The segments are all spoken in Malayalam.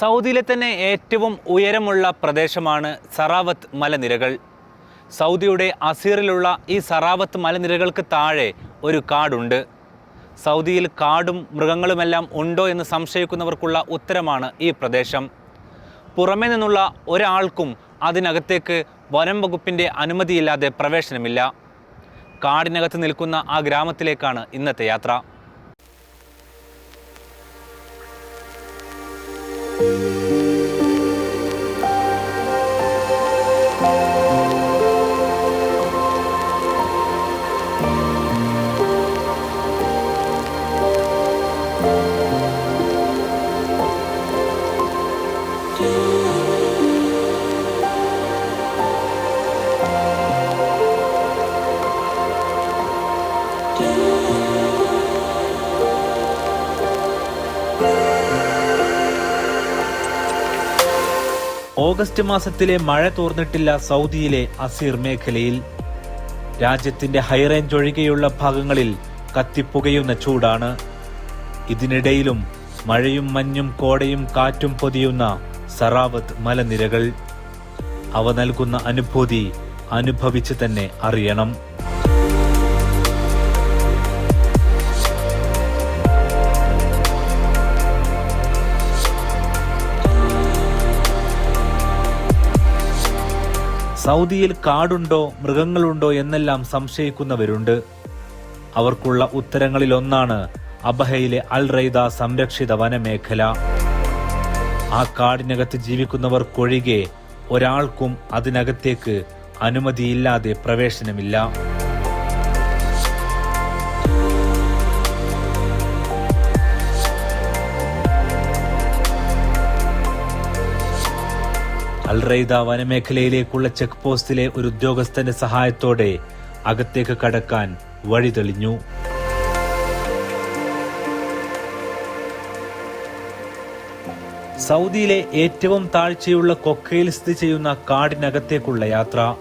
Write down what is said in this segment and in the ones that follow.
സൗദിയിലെ തന്നെ ഏറ്റവും ഉയരമുള്ള പ്രദേശമാണ് സറാവത്ത് മലനിരകൾ. സൗദിയുടെ അസീറിലുള്ള ഈ സറാവത്ത് മലനിരകൾക്ക് താഴെ ഒരു കാടുണ്ട്. സൗദിയിൽ കാടും മൃഗങ്ങളുമെല്ലാം ഉണ്ടോ എന്ന് സംശയിക്കുന്നവർക്കുള്ള ഉത്തരമാണ് ഈ പ്രദേശം. പുറമേ നിന്നുള്ള ഒരാൾക്കും അതിനകത്തേക്ക് വനം വകുപ്പിന്റെ അനുമതിയില്ലാതെ പ്രവേശനമില്ല. കാടിനകത്ത് നിൽക്കുന്ന ആ ഗ്രാമത്തിലേക്കാണ് ഇന്നത്തെ യാത്ര. do ഓഗസ്റ്റ് മാസത്തിലെ മഴ തോർന്നിട്ടില്ല സൗദിയിലെ അസീർ മേഖലയിൽ. രാജ്യത്തിന്റെ ഹൈറേഞ്ച് ഒഴികെയുള്ള ഭാഗങ്ങളിൽ കത്തിപ്പുകയുന്ന ചൂടാണ്. ഇതിനിടയിലും മഴയും മഞ്ഞും കോടയും കാറ്റും പൊതിയുന്ന സറാവത്ത് മലനിരകൾ. അവ നൽകുന്ന അനുഭൂതി അനുഭവിച്ച് തന്നെ അറിയണം. സൗദിയിൽ കാടുണ്ടോ മൃഗങ്ങളുണ്ടോ എന്നെല്ലാം സംശയിക്കുന്നവരുണ്ട്. അവർക്കുള്ള ഉത്തരങ്ങളിലൊന്നാണ് അബഹയിലെ അൽ റൈദ സംരക്ഷിത വനമേഖല. ആ കാടിനകത്ത് ജീവിക്കുന്നവർക്കൊഴികെ ഒരാൾക്കും അതിനകത്തേക്ക് അനുമതിയില്ലാതെ പ്രവേശനമില്ല. അൽറൈദ വനമേഖലയിലേക്കുള്ള ചെക്ക് പോസ്റ്റിലെ ഒരു ഉദ്യോഗസ്ഥന്റെ സഹായത്തോടെ അകത്തേക്ക് കടക്കാൻ വഴി തെളിഞ്ഞു. സൗദിയിലെ ഏറ്റവും താഴ്ചയുള്ള കൊക്കയിൽ സ്ഥിതി ചെയ്യുന്ന കാടിനകത്തേക്കുള്ള യാത്ര.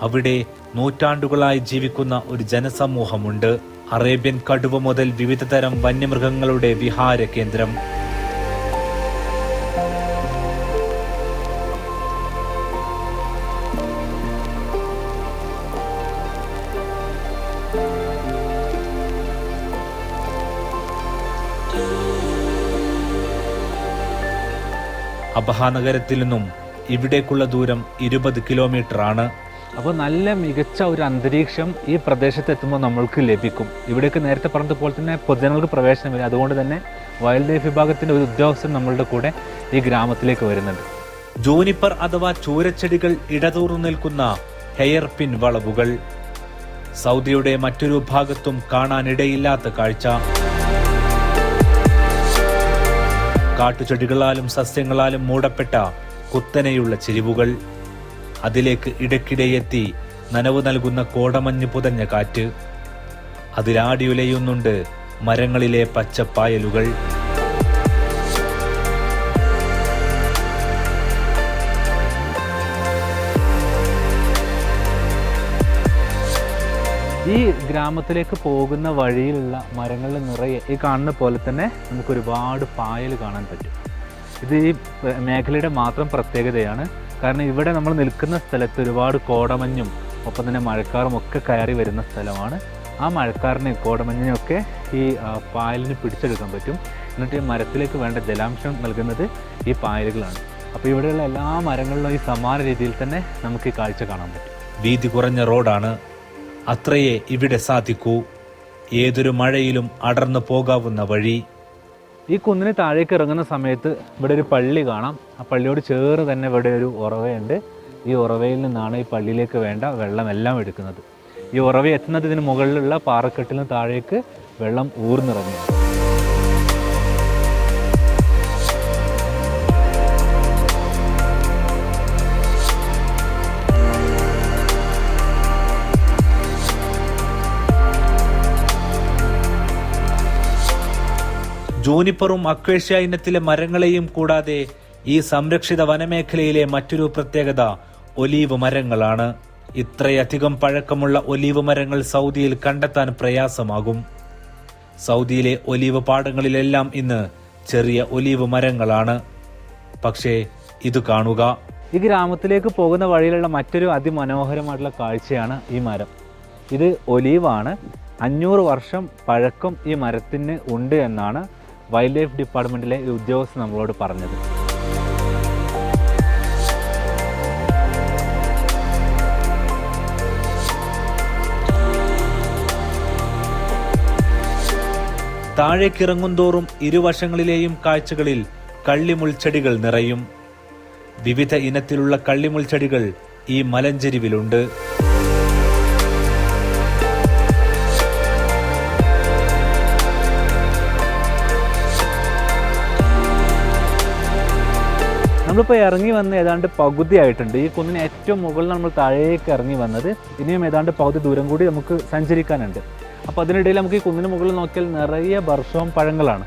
അവിടെ നൂറ്റാണ്ടുകളായി ജീവിക്കുന്ന ഒരു ജനസമൂഹമുണ്ട്. അറേബ്യൻ കടുവ മുതൽ വിവിധതരം വന്യമൃഗങ്ങളുടെ വിഹാര കേന്ദ്രം. അബഹ നഗരത്തിൽ നിന്നും ഇവിടേക്കുള്ള ദൂരം ഇരുപത് കിലോമീറ്റർ ആണ്. അപ്പോൾ നല്ല മികച്ച ഒരു അന്തരീക്ഷം ഈ പ്രദേശത്ത് എത്തുമ്പോൾ നമ്മൾക്ക് ലഭിക്കും. ഇവിടേക്ക് നേരത്തെ പറഞ്ഞതുപോലെ തന്നെ പൊതുജനങ്ങൾക്ക് പ്രവേശനമില്ല അതുകൊണ്ട് തന്നെ വൈൽഡ് ലൈഫ് വിഭാഗത്തിന്റെ ഒരു ഉദ്യോഗസ്ഥൻ നമ്മളുടെ കൂടെ ഈ ഗ്രാമത്തിലേക്ക് വരുന്നുണ്ട്. ജൂനിപ്പർ അഥവാ ചൂരച്ചെടികൾ ഇടതൂർന്നു നിൽക്കുന്ന ഹെയർ പിൻ വളവുകൾ. സൗദിയുടെ മറ്റൊരു ഭാഗത്തും കാണാനിടയില്ലാത്ത കാഴ്ച. കാട്ടുചെടികളാലും സസ്യങ്ങളാലും മൂടപ്പെട്ട കുത്തനെയുള്ള ചെരിവുകൾ. അതിലേക്ക് ഇടയ്ക്കിടെ എത്തി നനവ് നൽകുന്ന കോടമഞ്ഞ് പുതഞ്ഞ കാറ്റ്. അതിലാടിയുലയുന്നുണ്ട് മരങ്ങളിലെ പച്ചപ്പായലുകൾ. ഈ ഗ്രാമത്തിലേക്ക് പോകുന്ന വഴിയിലുള്ള മരങ്ങളിൽ നിറയെ ഈ കാണുന്ന പോലെ തന്നെ നമുക്ക് ഒരുപാട് പായൽ കാണാൻ പറ്റും. ഇത് ഈ മേഖലയുടെ മാത്രം പ്രത്യേകതയാണ്. കാരണം ഇവിടെ നമ്മൾ നിൽക്കുന്ന സ്ഥലത്ത് ഒരുപാട് കോടമഞ്ഞും ഒപ്പം തന്നെ മഴക്കാറും ഒക്കെ കയറി വരുന്ന സ്ഥലമാണ്. ആ മഴക്കാറിനെ കോടമഞ്ഞിനെയൊക്കെ ഈ പായലിന് പിടിച്ചെടുക്കാൻ പറ്റും. എന്നിട്ട് ഈ മരത്തിലേക്ക് വേണ്ട ജലാംശം നൽകുന്നത് ഈ പായലുകളാണ്. അപ്പോൾ ഇവിടെയുള്ള എല്ലാ മരങ്ങളിലും ഈ സമാന രീതിയിൽ തന്നെ നമുക്ക് ഈ കാഴ്ച കാണാൻ പറ്റും. വീതി കുറഞ്ഞ റോഡാണ് അത്രയേ ഇവിടെ സാധിക്കൂ. ഏതൊരു മഴയിലും അടർന്നു പോകാവുന്ന വഴി. ഈ കുന്നിന് താഴേക്ക് ഇറങ്ങുന്ന സമയത്ത് ഇവിടെ ഒരു പള്ളി കാണാം. ആ പള്ളിയോട് ചേർന്ന് തന്നെ ഇവിടെ ഒരു ഉറവയുണ്ട്. ഈ ഉറവയിൽ നിന്നാണ് ഈ പള്ളിയിലേക്ക് വേണ്ട വെള്ളമെല്ലാം എടുക്കുന്നത്. ഈ ഉറവ എത്തുന്നത് ഇതിന് മുകളിലുള്ള പാറക്കെട്ടിന് താഴേക്ക് വെള്ളം ഊർന്നിറങ്ങും ജൂനിപ്പറും അക്വേഷ്യ ഇനത്തിലെ മരങ്ങളെയും കൂടാതെ ഈ സംരക്ഷിത വനമേഖലയിലെ മറ്റൊരു പ്രത്യേകത ഒലീവ് മരങ്ങളാണ്. ഇത്രയധികം പഴക്കമുള്ള ഒലീവ് മരങ്ങൾ സൗദിയിൽ കണ്ടെത്താൻ പ്രയാസമാകും. സൗദിയിലെ ഒലീവ് പാടങ്ങളിലെല്ലാം ഇന്ന് ചെറിയ ഒലീവ് മരങ്ങളാണ്. പക്ഷേ ഇത് കാണുക. ഈ ഗ്രാമത്തിലേക്ക് പോകുന്ന വഴിയിലുള്ള മറ്റൊരു അതിമനോഹരമായിട്ടുള്ള കാഴ്ചയാണ് ഈ മരം. ഇത് ഒലീവാണ്. അഞ്ഞൂറ് വർഷം പഴക്കം ഈ മരത്തിന് ഉണ്ട് എന്നാണ് വൈൽഡ് ലൈഫ് ഡിപ്പാർട്ട്മെന്റിലെ ഉദ്യോഗസ്ഥർ നമ്മളോട് പറഞ്ഞത്. താഴേക്കിറങ്ങുന്തോറും ഇരുവശങ്ങളിലെയും കാഴ്ചകളിൽ കള്ളിമുൾച്ചെടികൾ നിറയും. വിവിധ ഇനത്തിലുള്ള കള്ളിമുൾച്ചെടികൾ ഈ മലഞ്ചെരിവിലുണ്ട്. നമ്മളിപ്പോൾ ഇറങ്ങി വന്ന് ഏതാണ്ട് പകുതി ആയിട്ടുണ്ട് ഈ കുന്നിന് ഏറ്റവും മുകളിൽ നമ്മൾ താഴേക്ക് ഇറങ്ങി വന്നത് ഇനിയും ഏതാണ്ട് പകുതി ദൂരം കൂടി നമുക്ക് സഞ്ചരിക്കാനുണ്ട്. അപ്പോൾ അതിനിടയിൽ നമുക്ക് ഈ കുന്നിന് മുകളിൽ നോക്കിയാൽ നിറയെ വർഷവും പഴങ്ങളാണ്.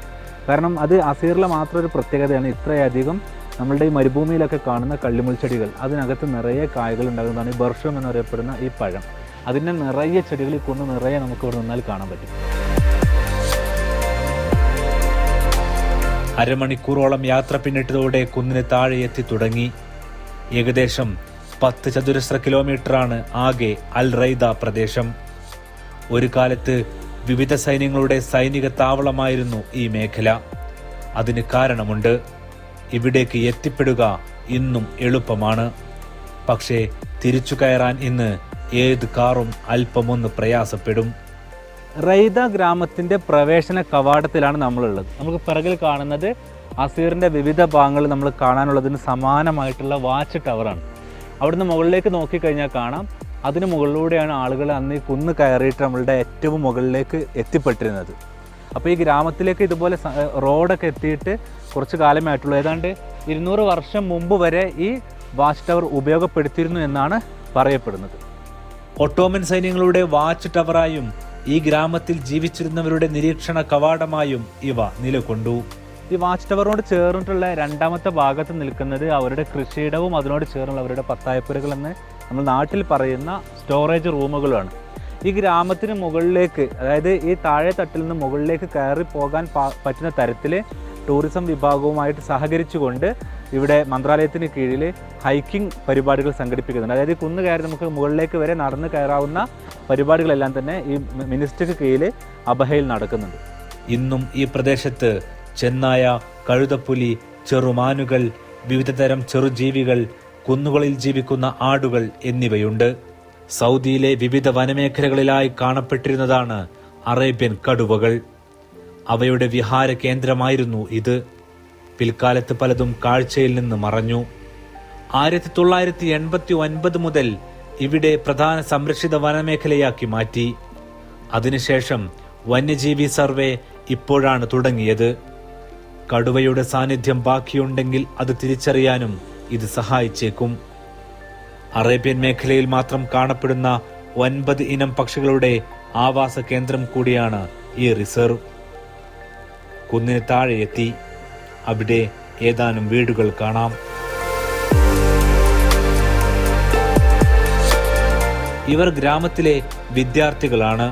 കാരണം അത് അസീറിലെ മാത്രം ഒരു പ്രത്യേകതയാണ്. ഇത്രയധികം നമ്മളുടെ ഈ മരുഭൂമിയിലൊക്കെ കാണുന്ന കള്ളിമുൾ ചെടികൾ അതിനകത്ത് നിറയെ കായകൾ ഉണ്ടാകുന്നതാണ് ഈ ബർഷം എന്നറിയപ്പെടുന്ന ഈ പഴം. അതിന്റെ നിറയെ ചെടികൾ ഈ കുന്ന് നിറയെ നമുക്ക് ഇവിടെ നിന്നാൽ കാണാൻ പറ്റും. അരമണിക്കൂറോളം യാത്ര പിന്നിട്ടതോടെ കുന്നിന് താഴെ എത്തി തുടങ്ങി. ഏകദേശം പത്ത് ചതുരശ്ര കിലോമീറ്ററാണ് ആകെ അൽ റൈദ പ്രദേശം. ഒരു കാലത്ത് വിവിധ സൈന്യങ്ങളുടെ സൈനിക താവളമായിരുന്നു ഈ മേഖല. അതിന് കാരണമുണ്ട്. ഇവിടേക്ക് എത്തിപ്പെടുക ഇന്നും എളുപ്പമാണ്. പക്ഷേ തിരിച്ചു കയറാൻ ഇന്ന് ഏത് കാറും അല്പമൊന്ന് പ്രയാസപ്പെടും. റൈദ ഗ്രാമത്തിന്റെ പ്രവേശന കവാടത്തിലാണ് നമ്മളുള്ളത്. നമുക്ക് പിറകിൽ കാണുന്നത് അസീറിന്റെ വിവിധ ഭാഗങ്ങൾ നമ്മൾ കാണാനുള്ളതിന് സമാനമായിട്ടുള്ള വാച്ച് ടവറാണ്. അവിടുന്ന് മുകളിലേക്ക് നോക്കിക്കഴിഞ്ഞാൽ കാണാം. അതിന് മുകളിലൂടെയാണ് ആളുകൾ അന്ന് ഈ കുന്ന് കയറിയിട്ട് നമ്മളുടെ ഏറ്റവും മുകളിലേക്ക് എത്തിപ്പെട്ടിരുന്നത്. അപ്പോൾ ഈ ഗ്രാമത്തിലേക്ക് ഇതുപോലെ റോഡൊക്കെ എത്തിയിട്ട് കുറച്ച് കാലമായിട്ടുള്ളൂ. ഏതാണ്ട് ഇരുന്നൂറ് വർഷം മുമ്പ് വരെ ഈ വാച്ച് ടവർ ഉപയോഗപ്പെടുത്തിയിരുന്നു എന്നാണ് പറയപ്പെടുന്നത്. ഒട്ടോമൻ സൈന്യങ്ങളുടെ വാച്ച് ടവറായും ഈ ഗ്രാമത്തിൽ ജീവിച്ചിരുന്നവരുടെ നിരീക്ഷണ കവാടമായും ഇവ നിലകൊണ്ടു. ഈ വാച്ച് ടവറിനോട് ചേർന്നിട്ടുള്ള രണ്ടാമത്തെ ഭാഗത്ത് നിൽക്കുന്നത് അവരുടെ കൃഷിയിടവും അതിനോട് ചേർന്നുള്ള അവരുടെ പത്തായപ്പുരകൾ എന്ന് നമ്മൾ നാട്ടിൽ പറയുന്ന സ്റ്റോറേജ് റൂമുകളാണ് ഈ ഗ്രാമത്തിന് മുകളിലേക്ക് അതായത് ഈ താഴെ തട്ടിൽ നിന്ന് മുകളിലേക്ക് കയറി പോകാൻ പറ്റുന്ന തരത്തിൽ ടൂറിസം വിഭാഗവുമായിട്ട് സഹകരിച്ചുകൊണ്ട് ഇവിടെ മന്ത്രാലയത്തിന് കീഴിൽ ഹൈക്കിംഗ് പരിപാടികൾ സംഘടിപ്പിക്കുന്നുണ്ട്. അതായത് കുന്നു കയറി നമുക്ക് മുകളിലേക്ക് വരെ നടന്ന് കയറാവുന്ന പരിപാടികളെല്ലാം തന്നെ ഈ മിനിസ്റ്റർക്ക് കീഴിൽ അബഹയിൽ നടക്കുന്നുണ്ട്. ഇന്നും ഈ പ്രദേശത്ത് ചെന്നായ കഴുതപ്പുലി ചെറുമാനുകൾ വിവിധതരം ചെറുജീവികൾ കുന്നുകളിൽ ജീവിക്കുന്ന ആടുകൾ എന്നിവയുണ്ട്. സൗദിയിലെ വിവിധ വനമേഖലകളിലായി കാണപ്പെട്ടിരുന്നതാണ് അറേബ്യൻ കടുവകൾ. അവയുടെ വിഹാര കേന്ദ്രമായിരുന്നു ഇത്. പിൽക്കാലത്ത് പലതും കാഴ്ചയിൽ നിന്ന് മറഞ്ഞു. ആയിരത്തി തൊള്ളായിരത്തി എൺപത്തി ഒൻപത് മുതൽ ഇവിടെ പ്രധാന സംരക്ഷിത വനമേഖലയാക്കി മാറ്റി. അതിനുശേഷം വന്യജീവി സർവേ ഇപ്പോഴാണ് തുടങ്ങിയത്. കടുവയുടെ സാന്നിധ്യം ബാക്കിയുണ്ടെങ്കിൽ അത് തിരിച്ചറിയാനും ഇത് സഹായിച്ചേക്കും. അറേബ്യൻ മേഖലയിൽ മാത്രം കാണപ്പെടുന്ന ഒൻപത് ഇനം പക്ഷികളുടെ ആവാസ കേന്ദ്രം കൂടിയാണ് ഈ റിസർവ്. കുന്നിന് താഴെ എത്തി അവിടെ ഏതാനും വീടുകൾ കാണാം. ഇവർ ഗ്രാമത്തിലെ വിദ്യാർത്ഥികളാണ്.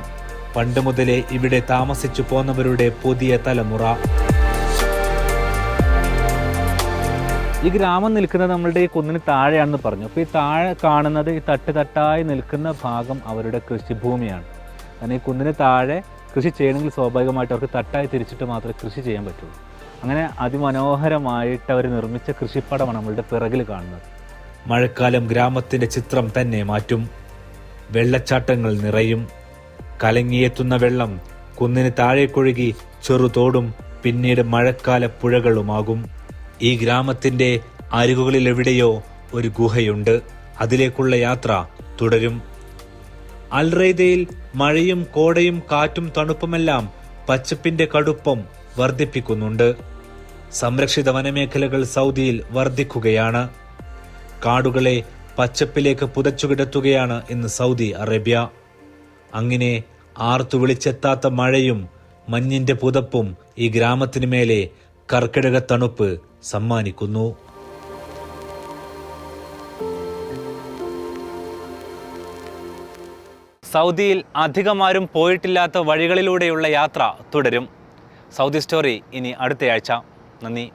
പണ്ട് മുതലേ ഇവിടെ താമസിച്ചു പോന്നവരുടെ പുതിയ തലമുറ. ഈ ഗ്രാമം നിൽക്കുന്നത് നമ്മളുടെ ഈ കുന്നിന് താഴെയാണെന്ന് പറഞ്ഞു. അപ്പോൾ ഈ താഴെ കാണുന്നത് ഈ തട്ട് തട്ടായി നിൽക്കുന്ന ഭാഗം അവരുടെ കൃഷിഭൂമിയാണ്. കാരണം ഈ കുന്നിന് താഴെ കൃഷി ചെയ്യണമെങ്കിൽ സ്വാഭാവികമായിട്ട് അവർക്ക് തട്ടായി തിരിച്ചിട്ട് മാത്രമേ കൃഷി ചെയ്യാൻ പറ്റുള്ളൂ. അങ്ങനെ അതിമനോഹരമായിട്ട് അവർ നിർമ്മിച്ച കൃഷിപ്പടമാണ് നമ്മളുടെ പിറകിൽ കാണുന്നത്. മഴക്കാലം ഗ്രാമത്തിന്റെ ചിത്രം തന്നെ മാറ്റും. വെള്ളച്ചാട്ടങ്ങൾ നിറയും. കലങ്ങിയെത്തുന്ന വെള്ളം കുന്നിന് താഴേക്കൊഴുകി ചെറുതോടും പിന്നീട് മഴക്കാല പുഴകളുമാകും. ഈ ഗ്രാമത്തിന്റെ അരികുകളിൽ എവിടെയോ ഒരു ഗുഹയുണ്ട്. അതിലേക്കുള്ള യാത്ര തുടരും. അൽറൈദയിൽ മഴയും കോടയും കാറ്റും തണുപ്പുമെല്ലാം പച്ചപ്പിന്റെ കടുപ്പം വർദ്ധിപ്പിക്കുന്നുണ്ട്. സംരക്ഷിത വനമേഖലകൾ സൗദിയിൽ വർദ്ധിക്കുകയാണ്. കാടുകളെ പച്ചപ്പിലേക്ക് പുതച്ചുകിടത്തുകയാണ് ഇന്ന് സൗദി അറേബ്യ. അങ്ങനെ ആർത്തു വിളിച്ചെത്താത്ത മഴയും മഞ്ഞിന്റെ പുതപ്പും ഈ ഗ്രാമത്തിന് മേലെ കർക്കിടക തണുപ്പ് സമ്മാനിക്കുന്നു. സൗദിയിൽ അധികമാരും പോയിട്ടില്ലാത്ത വഴികളിലൂടെയുള്ള യാത്ര തുടരും. സൗദി സ്റ്റോറി ഇനി അടുത്തയാഴ്ച. നന്ദി.